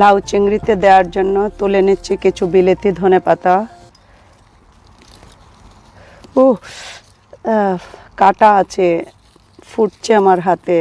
লাউ চিংড়িতে দেওয়ার জন্য তুলে নিচ্ছি কিছু বিলেতি ধনে পাতা। ও কাটা আছে, ফুটছে আমার হাতে।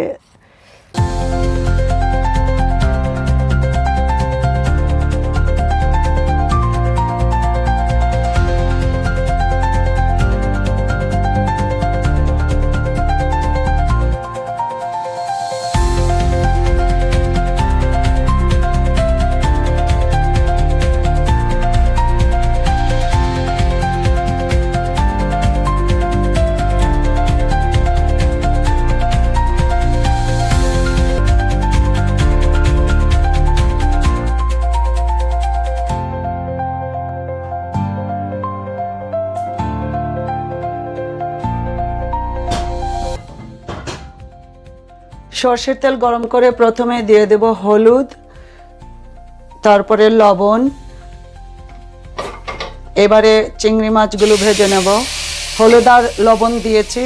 সর্ষের তেল গরম করে প্রথমে দিয়ে দেব হলুদ, তারপরে লবণ। এবারে চিংড়ি মাছগুলো ভেজে নেব। হলুদ আর লবণ দিয়েছি,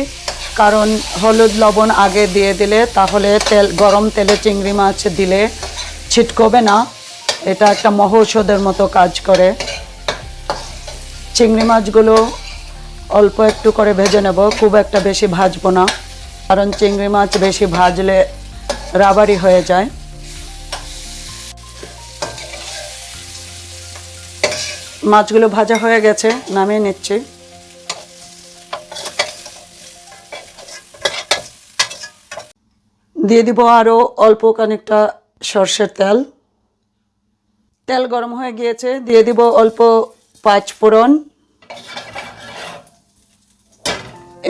কারণ হলুদ, লবণ আগে দিয়ে দিলে তাহলে তেল, গরম তেলে চিংড়ি মাছ দিলে ছিটকবে না। এটা একটা মহৌষধের মতো কাজ করে। চিংড়ি মাছগুলো অল্প একটু করে ভেজে নেব, খুব একটা বেশি ভাজবো না। কারণ চিংড়ি মাছ বেশি ভাজলে রাবারি হয়ে যায়। মাছগুলো ভাজা হয়ে গেছে, নামিয়ে নিচ্ছি। দিয়ে দিব আরও অল্প খানিকটা সর্ষের তেল। তেল গরম হয়ে গিয়েছে, দিয়ে দিব অল্প পাঁচ ফোড়ন।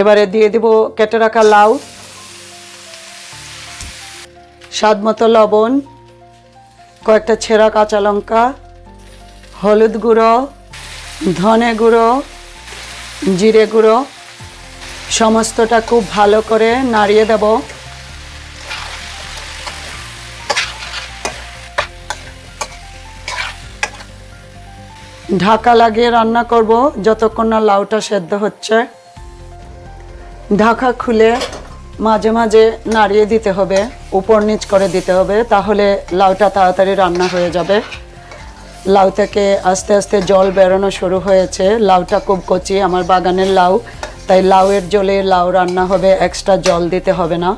এবারে দিয়ে দিব কেটে রাখা লাউ, স্বাদ মতো লবণ, কয়েকটা ছেঁড়া কাঁচা লঙ্কা, হলুদ গুঁড়ো, ধনে গুঁড়ো, জিরে গুঁড়ো, সমস্তটা খুব ভালো করে নাড়িয়ে দেব। ঢাকা লাগিয়ে রান্না করব, যতক্ষণ না লাউটা সেদ্ধ হচ্ছে। ঢাকা খুলে মাঝে মাঝে নাড়িয়ে দিতে হবে, উপর নিচ করে দিতে হবে, তাহলে লাউটা তাড়াতাড়ি রান্না হয়ে যাবে। লাউ থেকে আস্তে আস্তে জল বেরোনো শুরু হয়েছে। লাউটা খুব কচি, আমার বাগানের লাউ, তাই লাউয়ের জলে লাউ রান্না হবে, এক্সট্রা জল দিতে হবে না।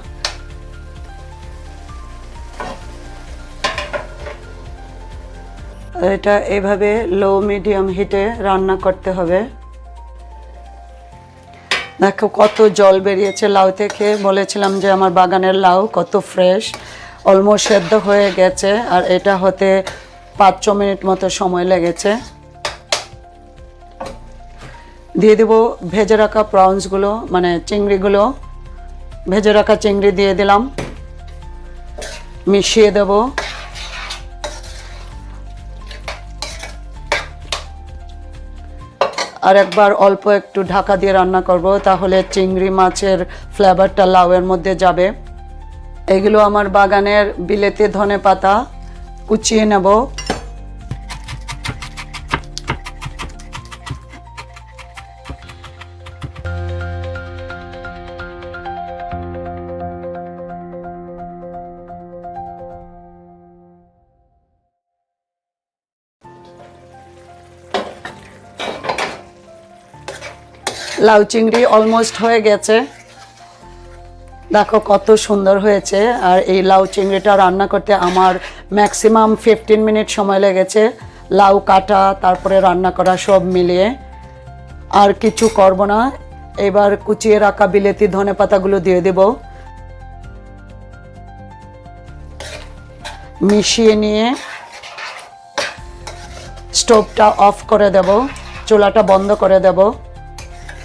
এটা এভাবে লো মিডিয়াম হিটে রান্না করতে হবে। দেখো, কত জল বেরিয়েছে লাউ থেকে। বলেছিলাম যে আমার বাগানের লাউ কত ফ্রেশ, অলমোস্ট সেদ্ধ হয়ে গেছে, আর এটা হতে পাঁচ ছ মিনিট মতো সময় লেগেছে। দিয়ে দেবো ভেজে রাখা প্রনসগুলো মানে চিংড়িগুলো ভেজে রাখা চিংড়ি দিয়ে দিলাম। মিশিয়ে দেবো। আর একবার অল্প একটু ঢাকা দিয়ে রান্না করব, তাহলে চিংড়ি মাছের ফ্লেভারটা লাউয়ের মধ্যে যাবে। এগুলো আমার বাগানের বিলেতে ধনে পাতা কুচিয়ে নেব। লাউ চিংড়ি অলমোস্ট হয়ে গেছে। দেখো কত সুন্দর হয়েছে। আর এই লাউ চিংড়িটা রান্না করতে আমার ম্যাক্সিমাম ফিফটিন মিনিট সময় লেগেছে। লাউ কাটা, তারপরে রান্না করা সব মিলিয়ে। আর কিছু করব না। এবার কুচিয়ে রাখা বিলেতি ধনে পাতাগুলো দিয়ে দেব। মিশিয়ে নিয়ে স্টোভটা অফ করে দেব। চুলাটা বন্ধ করে দেব।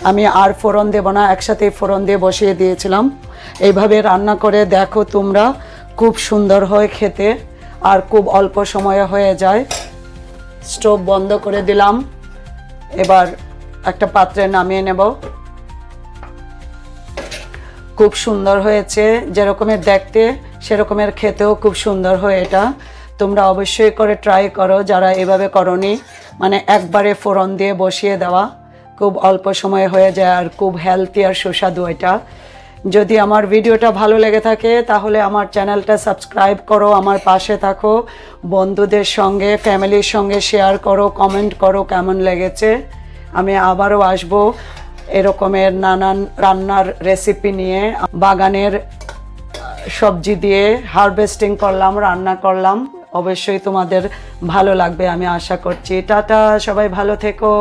আমি আর ফোড়ন দেব না, একসাথে ফোড়ন দিয়ে বসিয়ে দিয়েছিলাম। এইভাবে রান্না করে দেখো তোমরা, খুব সুন্দর হয় খেতে আর খুব অল্প সময়ে হয়ে যায়। স্টোভ বন্ধ করে দিলাম। এবার একটা পাত্রে নামিয়ে নেব। খুব সুন্দর হয়েছে, যেরকমের দেখতে, সেরকমের খেতেও খুব সুন্দর হয় এটা। তোমরা অবশ্যই করে ট্রাই করো, যারা এভাবে করনি মানে একবারে ফোড়ন দিয়ে বসিয়ে দেওয়া। খুব অল্প সময় হয়ে যায় আর খুব হেলদি আর সুস্বাদু এটা। যদি আমার ভিডিওটা ভালো লেগে থাকে, তাহলে আমার চ্যানেলটা সাবস্ক্রাইব করো, আমার পাশে থাকো, বন্ধুদের সঙ্গে ফ্যামিলির সঙ্গে শেয়ার করো কমেন্ট করো কেমন লেগেছে। আমি আবারও আসব এরকমের নানান রান্নার রেসিপি নিয়ে। বাগানের সবজি দিয়ে হারভেস্টিং করলাম, রান্না করলাম। অবশ্যই তোমাদের ভালো লাগবে আমি আশা করছি। টাটা, সবাই ভালো থেকো।